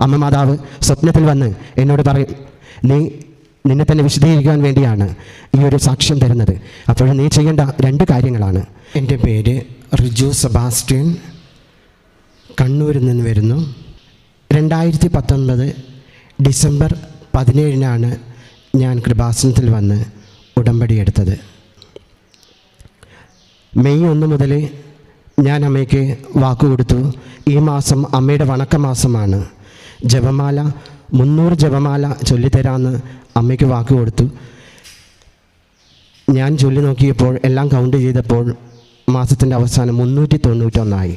അമ്മ മാതാവ് സ്വപ്നത്തിൽ വന്ന് എന്നോട് പറയും നീ നിന്നെ തന്നെ വിശദീകരിക്കാൻ വേണ്ടിയാണ് ഈ ഒരു സാക്ഷ്യം തരുന്നത്. അപ്പോൾ നീ ചെയ്യേണ്ട രണ്ട് കാര്യങ്ങളാണ്. എന്റെ പേര് റിജു സെബാസ്റ്റ്യൻ. കണ്ണൂരിൽ നിന്ന് വരുന്നു. രണ്ടായിരത്തി പത്തൊൻപത് ഡിസംബർ പതിനേഴിനാണ് ഞാൻ കൃപാസനത്തിൽ വന്ന് ഉടമ്പടി എടുത്തത്. മെയ് ഒന്ന് മുതൽ ഞാൻ അമ്മയ്ക്ക് വാക്കുകൊടുത്തു. ഈ മാസം അമ്മയുടെ വണക്ക മാസമാണ്. ജപമാല മുന്നൂറ് ജപമാല ചൊല്ലിത്തരാമെന്ന് അമ്മയ്ക്ക് വാക്ക് കൊടുത്തു. ഞാൻ ചൊല്ലി നോക്കിയപ്പോൾ എല്ലാം കൗണ്ട് ചെയ്തപ്പോൾ മാസത്തിന്റെ അവസാനം മുന്നൂറ്റി തൊണ്ണൂറ്റൊന്നായി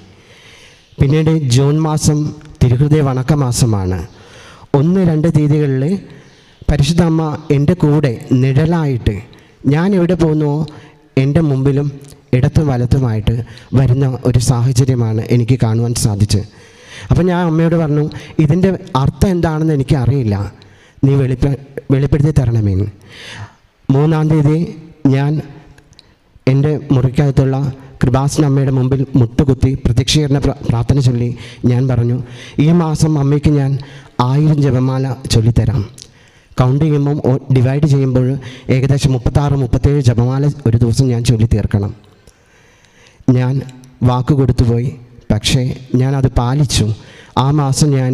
പിന്നീട് ജൂൺ മാസം തിരുഹൃദയ വണക്ക മാസമാണ്. ഒന്ന് രണ്ട് തീയതികളിൽ പരിശുദ്ധ അമ്മ എന്റെ കൂടെ നിഴലായിട്ട് ഞാൻ എവിടെ പോകുന്നുവോ എന്റെ മുമ്പിലും ഇടത്തും വലത്തുമായിട്ട് വരുന്ന ഒരു സാഹചര്യമാണ് എനിക്ക് കാണുവാൻ സാധിച്ചത്. അപ്പം ഞാൻ അമ്മയോട് പറഞ്ഞു ഇതിന്റെ അർത്ഥം എന്താണെന്ന് എനിക്കറിയില്ല. നീ വെളിപ്പ വെളിപ്പെടുത്തി തരണമേ മൂന്നാം തീയതി ഞാൻ എന്റെ മുറിക്കകത്തുള്ള കൃപാസന അമ്മയുടെ മുമ്പിൽ മുട്ടുകുത്തി പ്രത്യക്ഷീകരണ പ്ര- പ്രാർത്ഥന ചൊല്ലി ഞാൻ പറഞ്ഞു ഈ മാസം അമ്മയ്ക്ക് ഞാൻ ആയിരം ജപമാല ചൊല്ലിത്തരാം. കൗണ്ട് ചെയ്യുമ്പം ഡിവൈഡ് ചെയ്യുമ്പോൾ ഏകദേശം മുപ്പത്താറ് മുപ്പത്തേഴ് ജപമാല ഒരു ദിവസം ഞാൻ ചൊല്ലി തീർക്കണം ഞാൻ വാക്ക് കൊടുത്തുപോയി. പക്ഷേ ഞാനത് പാലിച്ചു. ആ മാസം ഞാൻ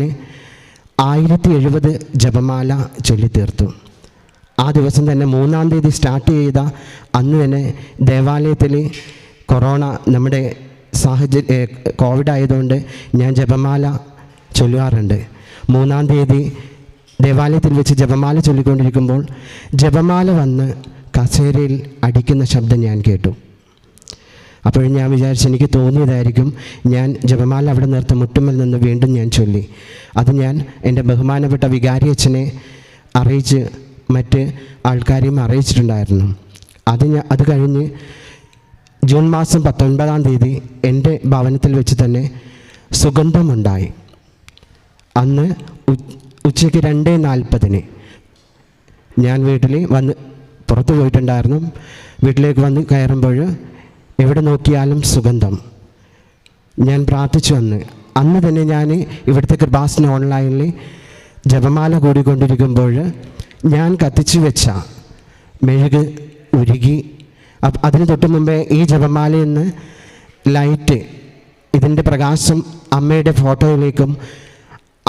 ആയിരത്തി എഴുപത് ജപമാല ചൊല്ലിത്തീർത്തു ആ ദിവസം തന്നെ മൂന്നാം തീയതി സ്റ്റാർട്ട് ചെയ്ത അന്ന് തന്നെ ദേവാലയത്തിൽ കൊറോണ നമ്മുടെ സാഹചര്യ കോവിഡ് ആയതുകൊണ്ട് ഞാൻ ജപമാല ചൊല്ലുവാറുണ്ട്. മൂന്നാം തീയതി ദേവാലയത്തിൽ വെച്ച് ജപമാല ചൊല്ലിക്കൊണ്ടിരിക്കുമ്പോൾ ജപമാല വന്ന് കസേരയിൽ അടിക്കുന്ന ശബ്ദം ഞാൻ കേട്ടു. അപ്പോൾ ഞാൻ വിചാരിച്ചു എനിക്ക് തോന്നിയതായിരിക്കും ഞാൻ ജപമാല അവിടെ നിർത്തി മുട്ടുമ്മൽ നിന്ന് വീണ്ടും ഞാൻ ചൊല്ലി. അത് ഞാൻ എന്റെ ബഹുമാനപ്പെട്ട വികാരി അച്ഛനെ അറിയിച്ച് മറ്റ് ആൾക്കാരെയും അറിയിച്ചിട്ടുണ്ടായിരുന്നു. അത് ഞാൻ അത് കഴിഞ്ഞ് ജൂൺ മാസം പത്തൊൻപതാം തീയതി എന്റെ ഭവനത്തിൽ വെച്ച് തന്നെ സുഗന്ധമുണ്ടായി. അന്ന് ഉച്ചയ്ക്ക് രണ്ട് നാൽപ്പതിന് ഞാൻ വീട്ടിൽ വന്ന് പുറത്ത് പോയിട്ടുണ്ടായിരുന്നു. വീട്ടിലേക്ക് വന്ന് കയറുമ്പോൾ എവിടെ നോക്കിയാലും സുഗന്ധം. ഞാൻ പ്രാർത്ഥിച്ചു വന്ന് അന്ന് തന്നെ ഞാൻ ഇവിടുത്തെ കൃപാസന ഓൺലൈനിൽ ജപമാല കൂടിക്കൊണ്ടിരിക്കുമ്പോൾ ഞാൻ കത്തിച്ചു വെച്ച മെഴുക് ഉരുകി. അതിന് തൊട്ട് മുമ്പേ ഈ ജപമാലയിൽ നിന്ന് ലൈറ്റ് ഇതിന്റെ പ്രകാശം അമ്മയുടെ ഫോട്ടോയിലേക്കും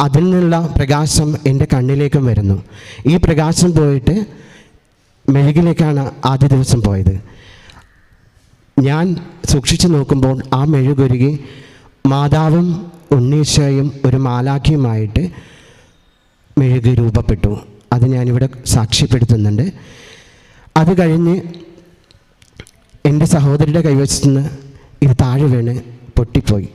അതിൽ നിന്നുള്ള പ്രകാശം എന്റെ കണ്ണിലേക്കും വരുന്നു. ഈ പ്രകാശം പോയിട്ട് മെഴുകിലേക്കാണ് ആദ്യ ദിവസം പോയത്. ഞാൻ സൂക്ഷിച്ചു നോക്കുമ്പോൾ ആ മെഴുകുരുകി മാതാവും ഉണ്ണീശയും ഒരു മാലാഖിയുമായിട്ട് മെഴുകി രൂപപ്പെട്ടു. അത് ഞാനിവിടെ സാക്ഷ്യപ്പെടുത്തുന്നുണ്ട്. അത് കഴിഞ്ഞ് എന്റെ സഹോദരിയുടെ കൈവശത്ത് നിന്ന് ഇത് താഴെ വീണ് പൊട്ടിപ്പോയി.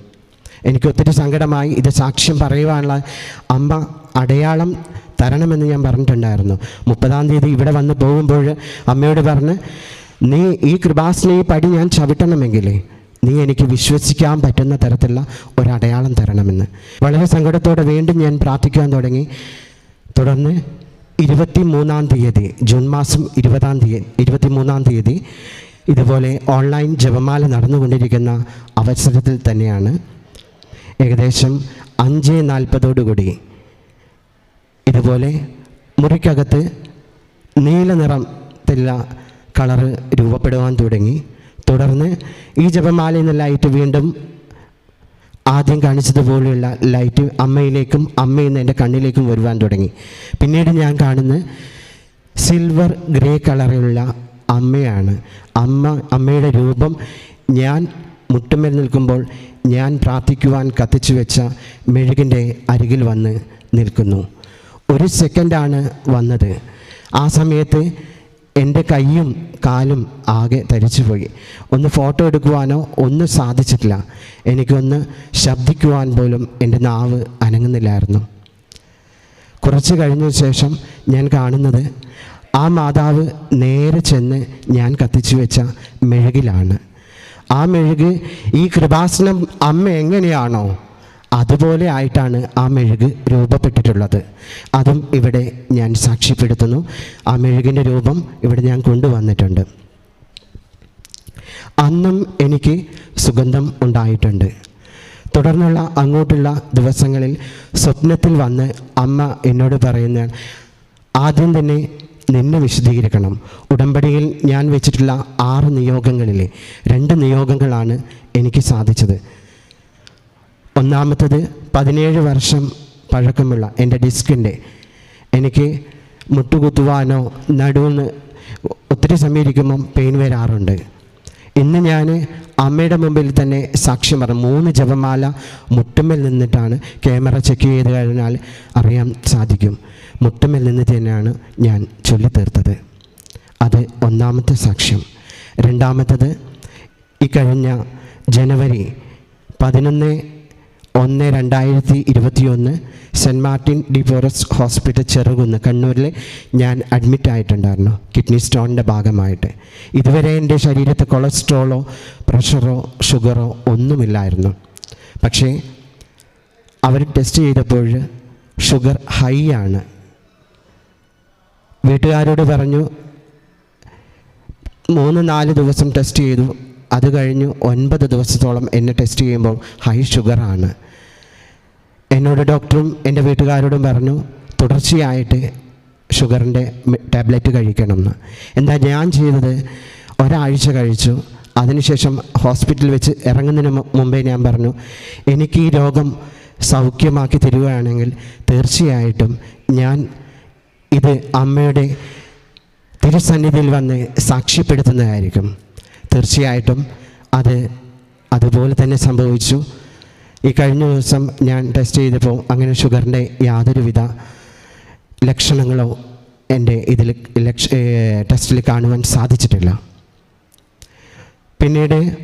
എനിക്ക് ഒത്തിരി സങ്കടമായി. ഇത് സാക്ഷ്യം പറയുവാനുള്ള അമ്മ അടയാളം തരണമെന്ന് ഞാൻ പറഞ്ഞിട്ടുണ്ടായിരുന്നു. മുപ്പതാം തീയതി ഇവിടെ വന്ന് പോകുമ്പോൾ അമ്മയോട് പറഞ്ഞ് നീ ഈ കൃപാസന ഈ പടി ഞാൻ ചവിട്ടണമെങ്കിൽ നീ എനിക്ക് വിശ്വസിക്കാൻ പറ്റുന്ന തരത്തിലുള്ള ഒരടയാളം തരണമെന്ന്. വളരെ സങ്കടത്തോടെ വീണ്ടും ഞാൻ പ്രാർത്ഥിക്കാൻ തുടങ്ങി. തുടർന്ന് ഇരുപത്തി മൂന്നാം തീയതി ജൂൺ മാസം ഇരുപതാം തീയതി ഇരുപത്തി മൂന്നാം തീയതി ഇതുപോലെ ഓൺലൈൻ ജപമാല നടന്നുകൊണ്ടിരിക്കുന്ന അവസരത്തിൽ തന്നെയാണ് ഏകദേശം അഞ്ച് നാൽപ്പതോടുകൂടി ഇതുപോലെ മുറിക്കകത്ത് നീല നിറത്തിലുള്ള കളറ് രൂപപ്പെടുവാൻ തുടങ്ങി. തുടർന്ന് ഈ ജപമാലയിൽ നിന്ന് ലൈറ്റ് വീണ്ടും ആദ്യം കാണിച്ചതുപോലെയുള്ള ലൈറ്റ് അമ്മയിലേക്കും അമ്മയിൽ നിന്ന് എന്റെ കണ്ണിലേക്കും വരുവാൻ തുടങ്ങി. പിന്നീട് ഞാൻ കാണുന്ന സിൽവർ ഗ്രേ കളറിലുള്ള അമ്മയാണ്. അമ്മ അമ്മയുടെ രൂപം ഞാൻ മുട്ടുമേൽ നിൽക്കുമ്പോൾ ഞാൻ പ്രാർത്ഥിക്കുവാൻ കത്തിച്ചു വെച്ച മെഴുകിന്റെ അരികിൽ വന്ന് നിൽക്കുന്നു. ഒരു സെക്കൻഡാണ് വന്നത്. ആ സമയത്ത് എന്റെ കൈയും കാലും ആകെ തരിച്ചുപോയി ഒന്ന് ഫോട്ടോ എടുക്കുവാനോ ഒന്നും സാധിച്ചിട്ടില്ല. എനിക്കൊന്ന് ശബ്ദിക്കുവാൻ പോലും എന്റെ നാവ് അനങ്ങുന്നില്ലായിരുന്നു. കുറച്ച് കഴിഞ്ഞ ശേഷം ഞാൻ കാണുന്നത് ആ മാതാവ് നേരെ ചെന്ന് ഞാൻ കത്തിച്ചു വെച്ച മെഴുകിലാണ്. ആ മെഴുക് ഈ കൃപാസനം അമ്മ എങ്ങനെയാണോ? അതുപോലെ ആയിട്ടാണ് ആ മെഴുക് രൂപപ്പെട്ടിട്ടുള്ളത്. അതും ഇവിടെ ഞാൻ സാക്ഷ്യപ്പെടുത്തുന്നു. ആ മെഴുകിന്റെ രൂപം ഇവിടെ ഞാൻ കൊണ്ടുവന്നിട്ടുണ്ട്. അന്നും എനിക്ക് സുഗന്ധം ഉണ്ടായിട്ടുണ്ട്. തുടർന്നുള്ള അങ്ങോട്ടുള്ള ദിവസങ്ങളിൽ സ്വപ്നത്തിൽ വന്ന് അമ്മ എന്നോട് പറയുന്ന ആദ്യം തന്നെ നിന്നെ വിശദീകരിക്കണം. ഉടമ്പടിയിൽ ഞാൻ വെച്ചിട്ടുള്ള ആറ് നിയോഗങ്ങളിലെ രണ്ട് നിയോഗങ്ങളാണ് എനിക്ക് സാധിച്ചത്. ഒന്നാമത്തത് പതിനേഴ് വർഷം പഴക്കമുള്ള എന്റെ ഡിസ്കിന്റെ. എനിക്ക് മുട്ടുകുത്തുവാനോ നടുവിന് ഒത്തിരി സമയം ഇരിക്കുമ്പം പെയിൻ വരാറുണ്ട്. ഇന്ന് ഞാൻ അമ്മയുടെ മുമ്പിൽ തന്നെ സാക്ഷ്യം പറഞ്ഞു. മൂന്ന് ജപമാല മുട്ടുമ്മൽ നിന്നിട്ടാണ് ക്യാമറ ചെക്ക് ചെയ്ത് കഴിഞ്ഞാൽ അറിയാൻ സാധിക്കും. മുട്ടുമ്മൽ നിന്ന് തന്നെയാണ് ഞാൻ ചൊല്ലിത്തീർത്തത്. അത് ഒന്നാമത്തെ സാക്ഷ്യം. രണ്ടാമത്തത് ഈ കഴിഞ്ഞ ജനുവരി പതിനൊന്ന് ഒന്ന് രണ്ടായിരത്തി ഇരുപത്തിയൊന്ന് Saint Martin de Porres hospital Cherukunnu. കണ്ണൂരിൽ ഞാൻ അഡ്മിറ്റ് ആയിട്ടുണ്ടായിരുന്നു. കിഡ്നി സ്റ്റോണിന്റെ ഭാഗമായിട്ട്. ഇതുവരെ എന്റെ ശരീരത്തിൽ കൊളസ്ട്രോളോ പ്രഷറോ ഷുഗറോ ഒന്നുമില്ലായിരുന്നു. പക്ഷേ അവർ ടെസ്റ്റ് ചെയ്തപ്പോൾ ഷുഗർ ഹൈ ആണ്. വീട്ടുകാരോട് പറഞ്ഞു മൂന്ന് നാല് ദിവസം ടെസ്റ്റ് ചെയ്തു. അത് കഴിഞ്ഞ് ഒൻപത് ദിവസത്തോളം എന്നെ ടെസ്റ്റ് ചെയ്യുമ്പോൾ ഹൈ ഷുഗറാണ് എന്നോട് ഡോക്ടറും എന്റെ വീട്ടുകാരോടും പറഞ്ഞു തുടർച്ചയായിട്ട് ഷുഗറിന്റെ ടാബ്ലറ്റ് കഴിക്കണമെന്ന്. എന്താ ഞാൻ ചെയ്തത്? ഒരാഴ്ച കഴിച്ചു. അതിനുശേഷം ഹോസ്പിറ്റലിൽ വെച്ച് ഇറങ്ങുന്നതിന് മുമ്പേ ഞാൻ പറഞ്ഞു എനിക്ക് ഈ രോഗം സൗഖ്യമാക്കി തരികയാണെങ്കിൽ തീർച്ചയായിട്ടും ഞാൻ ഇത് അമ്മയുടെ തിരുസന്നിധിയിൽ വന്ന് സാക്ഷ്യപ്പെടുത്തുന്നതായിരിക്കും. തീർച്ചയായിട്ടും അത് അതുപോലെ തന്നെ സംഭവിച്ചു. ഈ കഴിഞ്ഞ ദിവസം ഞാൻ ടെസ്റ്റ് ചെയ്തപ്പോൾ അങ്ങനെ ഷുഗറിന്റെ യാതൊരുവിധ ലക്ഷണങ്ങളോ എന്റെ ഇതിൽ ലക്ഷ ടെസ്റ്റിൽ കാണുവാൻ സാധിച്ചിട്ടില്ല. പിന്നീട്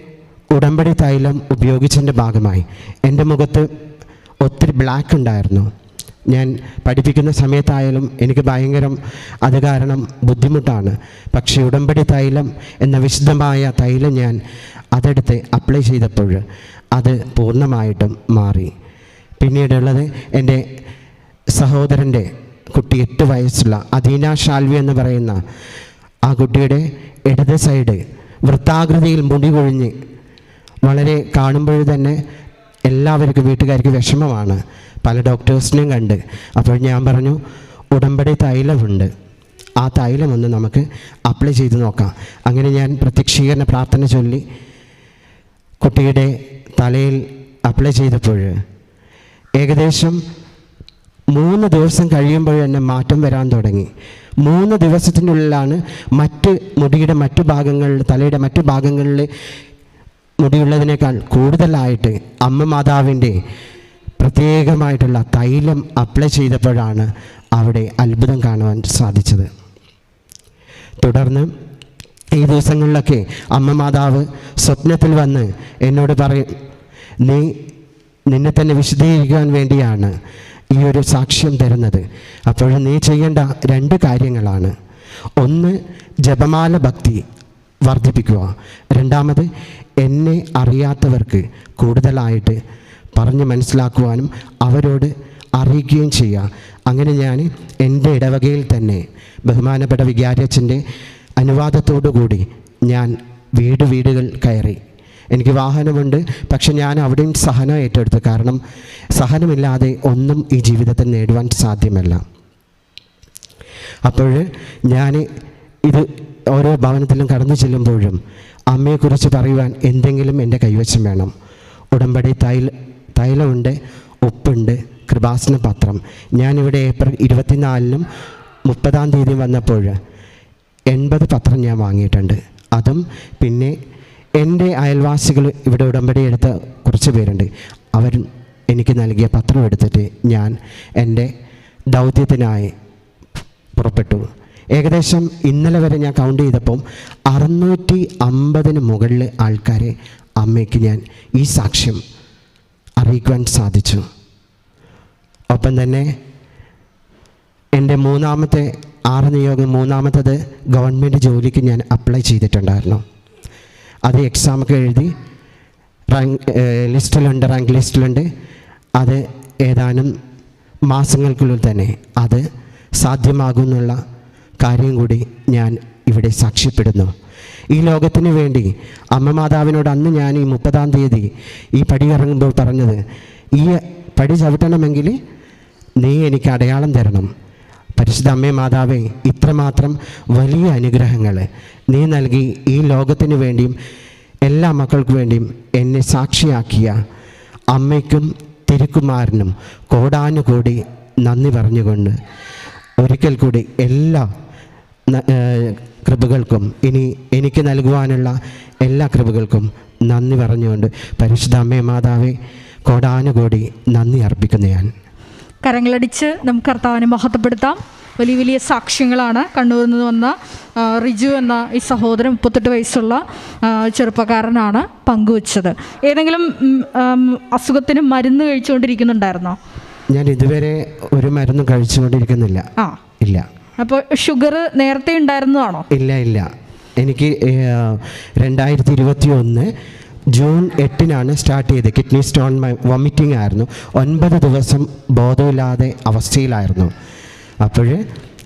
ഉടമ്പടി തൈലം ഉപയോഗിച്ചതിന്റെ ഭാഗമായി. എന്റെ മുഖത്ത് ഒത്തിരി ബ്ലാക്ക് ഉണ്ടായിരുന്നു. ഞാൻ പഠിപ്പിക്കുന്ന സമയത്തായാലും എനിക്ക് ഭയങ്കരം അത് കാരണം ബുദ്ധിമുട്ടാണ്. പക്ഷേ ഉടമ്പടി തൈലം എന്ന വിശുദ്ധമായ തൈലം ഞാൻ അതെടുത്ത് അപ്ലൈ ചെയ്തപ്പോൾ അത് പൂർണമായിട്ടും മാറി. പിന്നീടുള്ളത് എന്റെ സഹോദരന്റെ കുട്ടി എട്ട് വയസ്സുള്ള അദീന ഷാൽവി എന്ന് പറയുന്ന ആ കുട്ടിയുടെ ഇടത് സൈഡ് വൃത്താകൃതിയിൽ മുടി കൊഴിഞ്ഞ് വളരെ കാണുമ്പോൾ തന്നെ എല്ലാവർക്കും വീട്ടുകാർക്ക് വിഷമമാണ്. പല ഡോക്ടേഴ്സിനെയും കണ്ട്. അപ്പോൾ ഞാൻ പറഞ്ഞു ഉടമ്പടി തൈലമുണ്ട്. ആ തൈലം ഒന്ന് നമുക്ക് അപ്ലൈ ചെയ്ത് നോക്കാം. അങ്ങനെ ഞാൻ പ്രത്യക്ഷീകരണ പ്രാർത്ഥന ചൊല്ലി. കുട്ടിയുടെ തലയിൽ അപ്ലൈ ചെയ്തപ്പോൾ ഏകദേശം മൂന്ന് ദിവസം കഴിയുമ്പോൾ തന്നെ മാറ്റം വരാൻ തുടങ്ങി. മൂന്ന് ദിവസത്തിനുള്ളിലാണ് മറ്റ് മുടിയുടെ മറ്റു ഭാഗങ്ങളിൽ തലയുടെ മറ്റു ഭാഗങ്ങളിൽ മുടിയുള്ളതിനേക്കാൾ കൂടുതലായിട്ട് അമ്മ മാതാവിന്റെ പ്രത്യേകമായിട്ടുള്ള തൈലം അപ്ലൈ ചെയ്തപ്പോഴാണ് അവിടെ അത്ഭുതം കാണുവാൻ സാധിച്ചത്. തുടർന്ന് ഈ ദിവസങ്ങളിലൊക്കെ അമ്മ മാതാവ് സ്വപ്നത്തിൽ വന്ന് എന്നോട് പറയും നീ നിന്നെ തന്നെ വിശദീകരിക്കാൻ വേണ്ടിയാണ് ഈ ഒരു സാക്ഷ്യം തരുന്നത്. അപ്പോൾ നീ ചെയ്യേണ്ട രണ്ട് കാര്യങ്ങളാണ്. ഒന്ന് ജപമാല ഭക്തി വർദ്ധിപ്പിക്കുക. രണ്ടാമത് എന്നെ അറിയാത്തവർക്ക് കൂടുതലായിട്ട് പറഞ്ഞ് മനസ്സിലാക്കുവാനും അവരോട് അറിയിക്കുകയും ചെയ്യുക അങ്ങനെ ഞാൻ എന്റെ ഇടവകയിൽ തന്നെ ബഹുമാനപ്പെട്ട വികാരിയച്ഛന്റെ കൂടി ഞാൻ വീട് വീടുകൾ കയറി. എനിക്ക് വാഹനമുണ്ട് പക്ഷെ ഞാൻ അവിടെയും സഹനം ഏറ്റെടുത്തു. കാരണം സഹനമില്ലാതെ ഒന്നും ഈ ജീവിതത്തിൽ നേടുവാൻ സാധ്യമല്ല. അപ്പോൾ ഞാൻ ഇത് ഓരോ ഭവനത്തിലും കടന്നു ചെല്ലുമ്പോഴും അമ്മയെക്കുറിച്ച് പറയുവാൻ എന്തെങ്കിലും എന്റെ കൈവശം വേണം. ഉടമ്പടി തൈല തൈലമുണ്ട് ഉപ്പുണ്ട് കൃപാസന പത്രം. ഞാനിവിടെ ഏപ്രിൽ ഇരുപത്തിനാലിനും മുപ്പതാം തീയതി വന്നപ്പോൾ എൺപത് പത്രം ഞാൻ വാങ്ങിയിട്ടുണ്ട്. അതും പിന്നെ എന്റെ അയൽവാസികൾ ഇവിടെ ഉടമ്പടി എടുത്ത കുറച്ച് പേരുണ്ട്. അവർ എനിക്ക് നൽകിയ പത്രം എടുത്തിട്ട് ഞാൻ എന്റെ ദൗത്യത്തിനായി പുറപ്പെട്ടു. ഏകദേശം ഇന്നലെ വരെ ഞാൻ കൗണ്ട് ചെയ്തപ്പം അറുന്നൂറ്റി അമ്പതിന് മുകളിൽ ആൾക്കാരെ അമ്മയ്ക്ക് ഞാൻ ഈ സാക്ഷ്യം അറിയിക്കുവാൻ സാധിച്ചു. ഒപ്പം തന്നെ എന്റെ മൂന്നാമത്തെ ആറ് നിയോഗം മൂന്നാമത്തത് ഗവൺമെന്റ് ജോലിക്ക് ഞാൻ അപ്ലൈ ചെയ്തിട്ടുണ്ടായിരുന്നു. അത് എക്സാമൊക്കെ എഴുതി റാങ്ക് ലിസ്റ്റിലുണ്ട് റാങ്ക് ലിസ്റ്റിലുണ്ട്. അത് ഏതാനും മാസങ്ങൾക്കുള്ളിൽ തന്നെ അത് സാധ്യമാകുമെന്നുള്ള കാര്യം കൂടി ഞാൻ ഇവിടെ സാക്ഷ്യപ്പെടുന്നു. ഈ ലോകത്തിന് വേണ്ടി അമ്മ മാതാവിനോട് അന്ന് ഞാൻ ഈ മുപ്പതാം തീയതി ഈ പടി ഇറങ്ങുമ്പോൾ പറഞ്ഞത് ഈ പടി ചവിട്ടണമെങ്കിൽ നീ എനിക്ക് അടയാളം തരണം. പരിശുദ്ധ അമ്മേ മാതാവേ ഇത്രമാത്രം വലിയ അനുഗ്രഹങ്ങൾ നീ നൽകി ഈ ലോകത്തിന് വേണ്ടിയും എല്ലാ മക്കൾക്കു വേണ്ടിയും എന്നെ സാക്ഷിയാക്കിയ അമ്മയ്ക്കും തിരുക്കുമാരനും കോടാനുകൂടി നന്ദി പറഞ്ഞുകൊണ്ട് ഒരിക്കൽ കൂടി എല്ലാ കൃപകൾക്കും ഇനി എനിക്ക് നൽകുവാനുള്ള എല്ലാ കൃപകൾക്കും നന്ദി പറഞ്ഞുകൊണ്ട് പരിശുദ്ധ അമ്മേ മാതാവേ കോടാനുകോടി നന്ദി അർപ്പിക്കുന്നു ഞാൻ. കരങ്ങളടിച്ച് നമുക്ക് കർത്താവിനെ മഹത്വപ്പെടുത്താം. വലിയ വലിയ സാക്ഷ്യങ്ങളാണ് കണ്ണൂരിൽ നിന്ന് വന്ന റിജു എന്ന ഈ സഹോദരൻ മുപ്പത്തെട്ട് വയസ്സുള്ള ചെറുപ്പക്കാരനാണ് പങ്കുവച്ചത്. ഏതെങ്കിലും അസുഖത്തിന് മരുന്ന് കഴിച്ചുകൊണ്ടിരിക്കുന്നുണ്ടായിരുന്നോ? ഞാൻ ഇതുവരെ ഒരു മരുന്നും കഴിച്ചുകൊണ്ടിരിക്കുന്നില്ല. ആ. ഇല്ല. അപ്പോൾ ഷുഗർ നേരത്തെ ഉണ്ടായിരുന്നതാണോ? ഇല്ല ഇല്ല. എനിക്ക് രണ്ടായിരത്തി ഇരുപത്തി ഒന്ന് ജൂൺ എട്ടിനാണ് സ്റ്റാർട്ട് ചെയ്തത്. കിഡ്നി സ്റ്റോൺ വൊമിറ്റിംഗ് ആയിരുന്നു. ഒൻപത് ദിവസം ബോധമില്ലാതെ അവസ്ഥയിലായിരുന്നു. അപ്പോൾ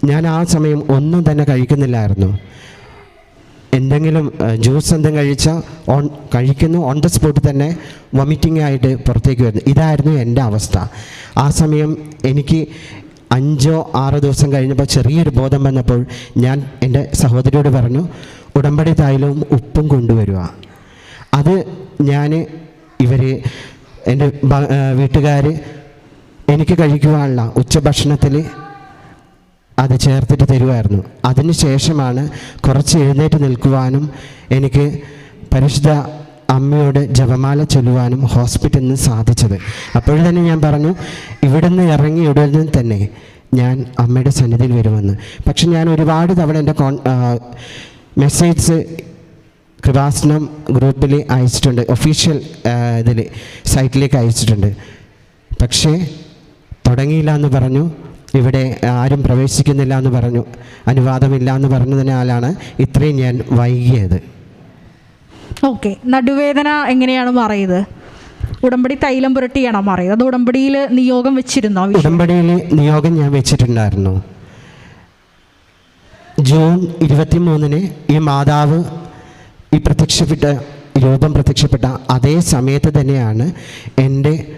ഞാൻ ആ സമയം ഒന്നും തന്നെ കഴിക്കുന്നില്ലായിരുന്നു. എന്തെങ്കിലും ജ്യൂസ് എന്തെങ്കിലും കഴിച്ചാൽ ഓൺ കഴിക്കുന്നു. ഓൺ ദ സ്പോട്ട് തന്നെ വൊമിറ്റിംഗ് ആയിട്ട് പുറത്തേക്ക് വരുന്നു. ഇതായിരുന്നു എന്റെ അവസ്ഥ. ആ സമയം എനിക്ക് അഞ്ചോ ആറോ ദിവസം കഴിഞ്ഞപ്പോൾ ചെറിയൊരു ബോധം വന്നപ്പോൾ ഞാൻ എന്റെ സഹോദരിയോട് പറഞ്ഞു ഉടമ്പടി തൈലവും ഉപ്പും കൊണ്ടുവരിക. അത് ഞാൻ ഇവർ എന്റെ വീട്ടുകാർ എനിക്ക് കഴിക്കുവാനുള്ള ഉച്ചഭക്ഷണത്തിൽ അത് ചേർത്തിട്ട് തരുമായിരുന്നു അതിനുശേഷമാണ് കുറച്ച് എഴുന്നേറ്റ് നിൽക്കുവാനും എനിക്ക് പരിശുദ്ധ അമ്മയോട് ജപമാല ചൊല്ലുവാനും ഹോസ്പിറ്റലിൽ നിന്ന് സാധിച്ചത്. അപ്പോഴും തന്നെ ഞാൻ പറഞ്ഞു ഇവിടുന്ന് ഇറങ്ങി ഉടനെ തന്നെ ഞാൻ അമ്മയുടെ സന്നിധിയിൽ വരുമെന്ന്. പക്ഷെ ഞാൻ ഒരുപാട് തവണ എന്റെ കോൺ മെസ്സേജ് കൃപാസനം ഗ്രൂപ്പിൽ അയച്ചിട്ടുണ്ട്. ഒഫീഷ്യൽ ഇതിൽ സൈറ്റിലേക്ക് അയച്ചിട്ടുണ്ട്. പക്ഷേ തുടങ്ങിയില്ല എന്ന് പറഞ്ഞു. ഇവിടെ ആരും പ്രവേശിക്കുന്നില്ല എന്ന് പറഞ്ഞു. അനുവാദമില്ല എന്ന് പറഞ്ഞതിനാലാണ് ഇത്രയും ഞാൻ വൈകിയത്. ഓക്കെ. നടുവേദന എങ്ങനെയാണ് മാറിയത്? ഉടമ്പടി തൈലം പുരട്ടിയാണോ മാറിയത്? അത് ഉടമ്പടിയിൽ നിയോഗം വെച്ചിരുന്നോ? ഉടമ്പടിയിൽ നിയോഗം ഞാൻ വെച്ചിട്ടുണ്ടായിരുന്നു. ജൂൺ ഇരുപത്തി മൂന്നിന് ഈ മാതാവ് ഈ പ്രത്യക്ഷപ്പെട്ട രൂപം പ്രത്യക്ഷപ്പെട്ട അതേ സമയത്ത് തന്നെയാണ് എന്റെ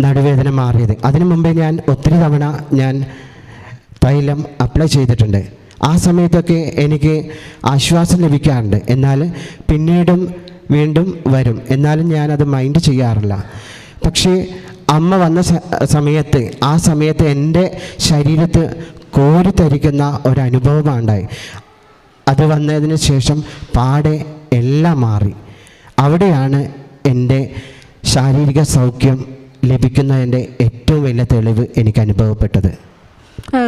നടുവേദന മാറിയത്. അതിനു മുമ്പേ ഞാൻ ഒത്തിരി തവണ ഞാൻ തൈലം അപ്ലൈ ചെയ്തിട്ടുണ്ട്. ആ സമയത്തൊക്കെ എനിക്ക് ആശ്വാസം ലഭിക്കാറുണ്ട്. എന്നാൽ പിന്നീടും വീണ്ടും വരും. എന്നാലും ഞാനത് മൈൻഡ് ചെയ്യാറില്ല. പക്ഷേ അമ്മ വന്ന സമയത്ത് ആ സമയത്ത് എന്റെ ശരീരത്ത് കോരിത്തരിക്കുന്ന ഒരനുഭവമാണ് ഉണ്ടായി. അത് വന്നതിന് ശേഷം പാടെ എല്ലാം മാറി. അവിടെയാണ് എന്റെ ശാരീരിക സൗഖ്യം ലഭിക്കുന്നതിന്റെ ഏറ്റവും വലിയ തെളിവ് എനിക്ക് അനുഭവപ്പെട്ടത്.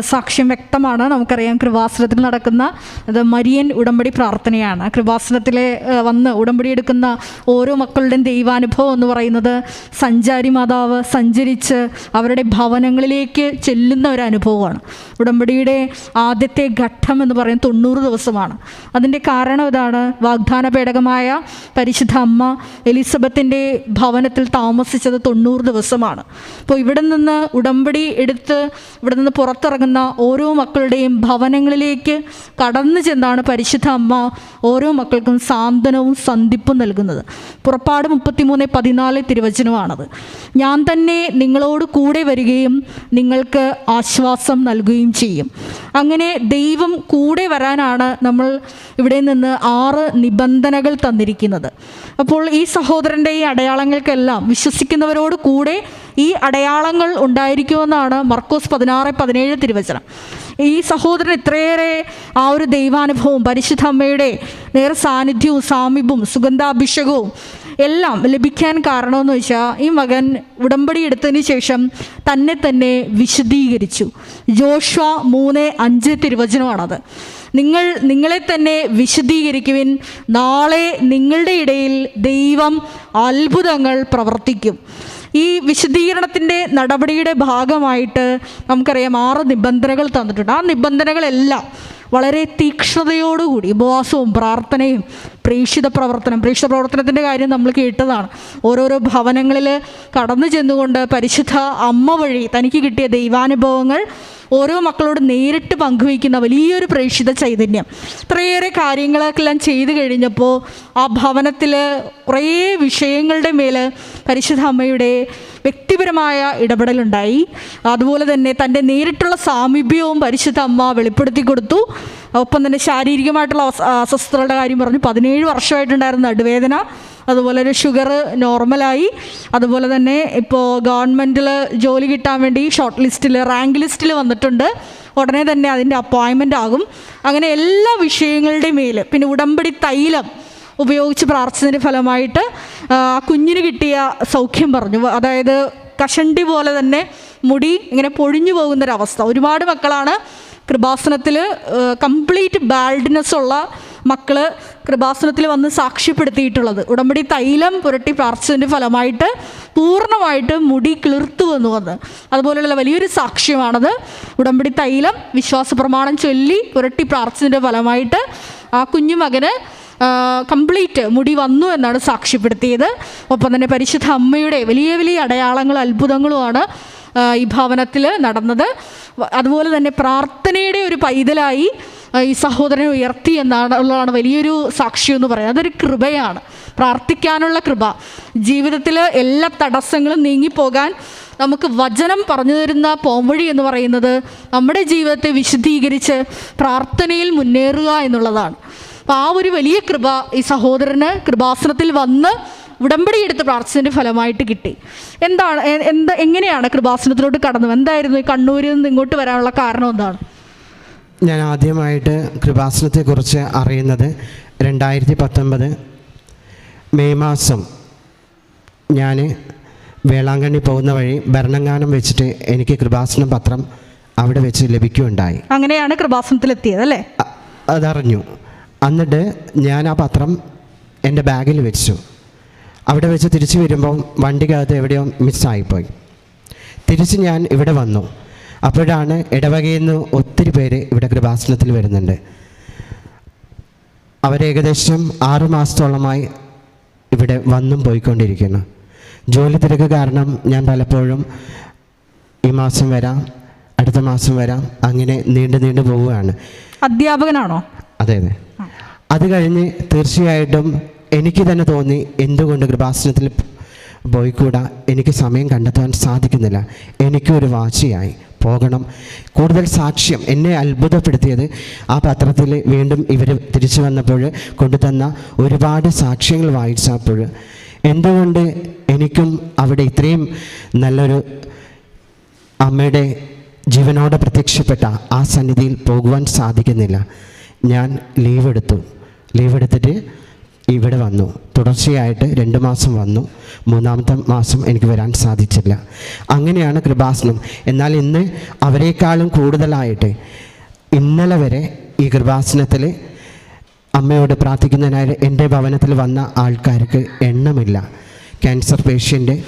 സാക്ഷ്യം വ്യക്തമാണ്. നമുക്കറിയാം കൃപാസനത്തിൽ നടക്കുന്ന അത് മരിയൻ ഉടമ്പടി പ്രാർത്ഥനയാണ്. കൃപാസനത്തിലെ വന്ന് ഉടമ്പടി എടുക്കുന്ന ഓരോ മക്കളുടെയും ദൈവാനുഭവം എന്ന് പറയുന്നത് സഞ്ചാരി മാതാവ് സഞ്ചരിച്ച് അവരുടെ ഭവനങ്ങളിലേക്ക് ചെല്ലുന്ന ഒരു അനുഭവമാണ്. ഉടമ്പടിയുടെ ആദ്യത്തെ ഘട്ടം എന്ന് പറയുന്നത് തൊണ്ണൂറ് ദിവസമാണ്. അതിന്റെ കാരണം ഇതാണ്. വാഗ്ദാന പേടകമായ പരിശുദ്ധ അമ്മ എലിസബത്തിന്റെ ഭവനത്തിൽ താമസിച്ചത് തൊണ്ണൂറ് ദിവസമാണ്. അപ്പോൾ ഇവിടെ നിന്ന് ഉടമ്പടി എടുത്ത് ഇവിടെ നിന്ന് പുറത്തിറങ്ങുന്ന ഓരോ മക്കളുടെയും ഭവനങ്ങളിലേക്ക് കടന്നു ചെന്നാണ് പരിശുദ്ധ അമ്മ ഓരോ മക്കൾക്കും സാന്ത്വനവും സന്ധിപ്പും നൽകുന്നത്. പുറപ്പാട് മുപ്പത്തിമൂന്ന് പതിനാല് തിരുവചനമാണത്. ഞാൻ തന്നെ നിങ്ങളോട് കൂടെ വരികയും നിങ്ങൾക്ക് ആശ്വാസം നൽകുകയും ചെയ്യും. അങ്ങനെ ദൈവം കൂടെ വരാനാണ് നമ്മൾ ഇവിടെ നിന്ന് ആറ് നിബന്ധനകൾ തന്നിരിക്കുന്നത്. അപ്പോൾ ഈ സഹോദരന്റെ ഈ അടയാളങ്ങൾക്കെല്ലാം വിശ്വസിക്കുന്നവരോട് കൂടെ ഈ അടയാളങ്ങൾ ഉണ്ടായിരിക്കുമെന്നാണ് മർക്കോസ് പതിനാറ് പതിനേഴ് തിരുവചനം. ഈ സഹോദരൻ ഇത്രയേറെ ആ ഒരു ദൈവാനുഭവവും പരിശുദ്ധ അമ്മയുടെ നേർ സാന്നിധ്യവും സാമീപ്യവും സുഗന്ധാഭിഷേകവും എല്ലാം ലഭിക്കാൻ കാരണമെന്ന് വെച്ചാൽ ഈ മകൻ ഉടമ്പടി എടുത്തതിന് ശേഷം തന്നെ തന്നെ വിശദീകരിച്ചു. ജോഷ്വ മൂന്ന് അഞ്ച് തിരുവചനമാണത്. നിങ്ങൾ നിങ്ങളെ തന്നെ വിശദീകരിക്കുവിൻ. നാളെ നിങ്ങളുടെ ഇടയിൽ ദൈവം അത്ഭുതങ്ങൾ പ്രവർത്തിക്കും. ഈ വിശദീകരണത്തിന്റെ നടപടിയുടെ ഭാഗമായിട്ട് നമുക്കറിയാം ആറ് നിബന്ധനകൾ തന്നിട്ടുണ്ട്. ആ നിബന്ധനകളെല്ലാം വളരെ തീക്ഷ്ണതയോടുകൂടി ഉപവാസവും പ്രാർത്ഥനയും പ്രേക്ഷിത പ്രവർത്തനം പ്രേക്ഷിത പ്രവർത്തനത്തിന്റെ കാര്യം നമ്മൾ കേട്ടതാണ്. ഓരോരോ ഭവനങ്ങളിൽ കടന്നു ചെന്നുകൊണ്ട് പരിശുദ്ധ അമ്മ വഴി തനിക്ക് കിട്ടിയ ദൈവാനുഭവങ്ങൾ ഓരോ മക്കളോട് നേരിട്ട് പങ്കുവയ്ക്കുന്ന വലിയൊരു പ്രേക്ഷിത ചൈതന്യം. ഇത്രയേറെ കാര്യങ്ങളൊക്കെല്ലാം ചെയ്തു കഴിഞ്ഞപ്പോൾ ആ ഭവനത്തിൽ കുറേ വിഷയങ്ങളുടെ മേൽ പരിശുദ്ധ അമ്മയുടെ വ്യക്തിപരമായ ഇടപെടലുണ്ടായി. അതുപോലെ തന്നെ തന്റെ നേരിട്ടുള്ള സാമീപ്യവും പരിശുദ്ധ അമ്മ വെളിപ്പെടുത്തി കൊടുത്തു. ഒപ്പം തന്നെ ശാരീരികമായിട്ടുള്ള അസ്വസ്ഥതകളുടെ കാര്യം പറഞ്ഞു. പതിനേഴ് വർഷമായിട്ടുണ്ടായിരുന്ന നടുവേദന. അതുപോലെ ഒരു ഷുഗർ നോർമലായി അതുപോലെ തന്നെ ഇപ്പോൾ ഗവൺമെന്റിൽ ജോലി കിട്ടാൻ വേണ്ടി ഷോർട്ട് ലിസ്റ്റിൽ റാങ്ക് ലിസ്റ്റിൽ വന്നിട്ടുണ്ട്. ഉടനെ തന്നെ അതിന്റെ അപ്പോയിൻമെന്റ് ആകും. അങ്ങനെ എല്ലാ വിഷയങ്ങളുടെയും മേൽ പിന്നെ ഉടമ്പടി തൈലം ഉപയോഗിച്ച് പ്രാർത്ഥിച്ചതിന്റെ ഫലമായിട്ട് ആ കുഞ്ഞിന് കിട്ടിയ സൗഖ്യം പറഞ്ഞു. അതായത് കഷണ്ടി പോലെ തന്നെ മുടി ഇങ്ങനെ പൊഴിഞ്ഞു പോകുന്നൊരവസ്ഥ. ഒരുപാട് മക്കളാണ് കൃപാസനത്തിൽ കംപ്ലീറ്റ് ബാൽഡ്നെസ് ഉള്ള മക്കൾ കൃപാസനത്തിൽ വന്ന് സാക്ഷ്യപ്പെടുത്തിയിട്ടുള്ളത്. ഉടമ്പടി തൈലം പുരട്ടി പ്രാർത്ഥിച്ചതിന്റെ ഫലമായിട്ട് പൂർണമായിട്ട് മുടി കിളിർത്തു വന്നു വന്ന് അതുപോലെയുള്ള വലിയൊരു സാക്ഷ്യമാണത്. ഉടമ്പടി തൈലം വിശ്വാസ പ്രമാണം ചൊല്ലി പുരട്ടി പ്രാർത്ഥിച്ചതിന്റെ ഫലമായിട്ട് ആ കുഞ്ഞുമകന് കംപ്ലീറ്റ് മുടി വന്നു എന്നാണ് സാക്ഷ്യപ്പെടുത്തിയത്. ഒപ്പം തന്നെ പരിശുദ്ധ അമ്മയുടെ വലിയ വലിയ അടയാളങ്ങളും അത്ഭുതങ്ങളുമാണ് ഈ ഭവനത്തിൽ നടന്നത്. അതുപോലെ തന്നെ പ്രാർത്ഥനയുടെ ഒരു പൈതലായി ഈ സഹോദരനെ ഉയർത്തി എന്നാണ് ഉള്ളതാണ് വലിയൊരു സാക്ഷ്യം എന്ന് പറയുന്നത്. അതൊരു കൃപയാണ്. പ്രാർത്ഥിക്കാനുള്ള കൃപ. ജീവിതത്തിൽ എല്ലാ തടസ്സങ്ങളും നീങ്ങിപ്പോകാൻ നമുക്ക് വചനം പറഞ്ഞു തരുന്ന പോംവഴി എന്ന് പറയുന്നത് നമ്മുടെ ജീവിതത്തെ വിശദീകരിച്ച് പ്രാർത്ഥനയിൽ മുന്നേറുക എന്നുള്ളതാണ്. അപ്പോൾ ആ ഒരു വലിയ കൃപ ഈ സഹോദരന് കൃപാസനത്തിൽ വന്ന് ഉടമ്പടി എടുത്ത് പ്രാർത്ഥിച്ചതിന്റെ ഫലമായിട്ട് കിട്ടി. എന്താണ് എന്താ എങ്ങനെയാണ് കൃപാസനത്തിലോട്ട് കടന്നു എന്തായിരുന്നു കണ്ണൂരിൽ നിന്ന് ഇങ്ങോട്ട് വരാനുള്ള കാരണം എന്താണ്? ഞാൻ ആദ്യമായിട്ട് കൃപാസനത്തെക്കുറിച്ച് അറിയുന്നത് രണ്ടായിരത്തി പത്തൊൻപത് മെയ് മാസം ഞാൻ വേളാങ്കണ്ണി പോകുന്ന വഴി ഭരണങ്ങാനം വെച്ചിട്ട് എനിക്ക് കൃപാസനം പത്രം അവിടെ വെച്ച് ലഭിക്കുകയുണ്ടായി. അങ്ങനെയാണ് കൃപാസനത്തിലെത്തിയത് അല്ലേ? അതറിഞ്ഞു. എന്നിട്ട് ഞാൻ ആ പത്രം എന്റെ ബാഗിൽ വെച്ചു. അവിടെ വെച്ച് തിരിച്ചു വരുമ്പം വണ്ടിക്കകത്ത് എവിടെയോ മിസ്സായിപ്പോയി തിരിച്ച് ഞാൻ ഇവിടെ വന്നു. അപ്പോഴാണ് ഇടവകയിൽ നിന്ന് ഒത്തിരി പേര് ഇവിടെ കൃപാസനത്തിൽ വരുന്നുണ്ട്. അവരേകദേശം ആറു മാസത്തോളമായി ഇവിടെ വന്നും പോയിക്കൊണ്ടിരിക്കുന്നു. ജോലി തിരക്ക് കാരണം ഞാൻ പലപ്പോഴും ഈ മാസം വരാം അടുത്ത മാസം വരാം അങ്ങനെ നീണ്ടു നീണ്ടു പോവുകയാണ്. അധ്യാപകനാണോ? അതെ അതെ. അത് കഴിഞ്ഞ് തീർച്ചയായിട്ടും എനിക്ക് തന്നെ തോന്നി എന്തുകൊണ്ട് കൃപാസനത്തിൽ പോയിക്കൂടാ എനിക്ക് സമയം കണ്ടെത്താൻ സാധിക്കുന്നില്ല എനിക്കൊരു വാശിയായി. പോകണം. കൂടുതൽ സാക്ഷ്യം എന്നെ അത്ഭുതപ്പെടുത്തിയത് ആ പത്രത്തിൽ വീണ്ടും ഇവർ തിരിച്ചു വന്നപ്പോൾ കൊണ്ടുതന്ന ഒരുപാട് സാക്ഷ്യങ്ങൾ വായിച്ചപ്പോൾ എന്തുകൊണ്ട് എനിക്കും അവിടെ ഇത്രയും നല്ലൊരു അമ്മയുടെ ജീവനോടെ പ്രത്യക്ഷപ്പെട്ട ആ സന്നിധിയിൽ പോകുവാൻ സാധിക്കുന്നില്ല. ഞാൻ ലീവ് എടുത്തു. ലീവ് എടുത്തിട്ട് ഇവിടെ വന്നു. തുടർച്ചയായിട്ട് രണ്ട് മാസം വന്നു. മൂന്നാമത്തെ മാസം എനിക്ക് വരാൻ സാധിച്ചില്ല. അങ്ങനെയാണ് കൃപാസനം. എന്നാൽ ഇന്ന് അവരെക്കാളും കൂടുതലായിട്ട് ഇന്നലെ വരെ ഈ കൃപാസനത്തിൽ അമ്മയോട് പ്രാർത്ഥിക്കുന്നതിനായി എന്റെ ഭവനത്തിൽ വന്ന ആൾക്കാർക്ക് എണ്ണമില്ല. Cancer patient.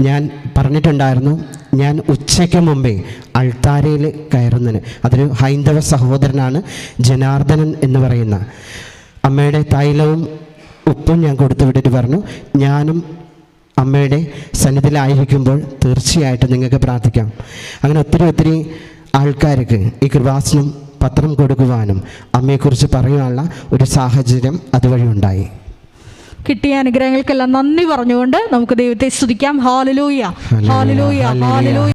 ഞാൻ പറഞ്ഞിട്ടുണ്ടായിരുന്നു ഞാൻ ഉച്ചയ്ക്ക് മുമ്പേ അൾത്താരയിൽ കയറുന്നതിന്. അതൊരു ഹൈന്ദവ സഹോദരനാണ് ജനാർദ്ദനൻ എന്ന് പറയുന്ന. അമ്മയുടെ തൈലവും ഉപ്പും ഞാൻ കൊടുത്തു വിട്ടിട്ട് പറഞ്ഞു ഞാനും അമ്മയുടെ സന്നിധിയിലായിരിക്കുമ്പോൾ തീർച്ചയായിട്ടും നിങ്ങൾക്ക് പ്രാർത്ഥിക്കാം. അങ്ങനെ ഒത്തിരി ഒത്തിരി ആൾക്കാർക്ക് ഈ കൃപാസനം പത്രം കൊടുക്കുവാനും അമ്മയെക്കുറിച്ച് പറയാനുള്ള ഒരു സാഹചര്യം അതുവഴി ഉണ്ടായി. കിട്ടിയ അനുഗ്രഹങ്ങൾക്കെല്ലാം നന്ദി പറഞ്ഞുകൊണ്ട് നമുക്ക് ദൈവത്തെ സ്തുതിക്കാം. ഹാലലൂയ. ഹാലലൂയ. ഹാലലൂയ.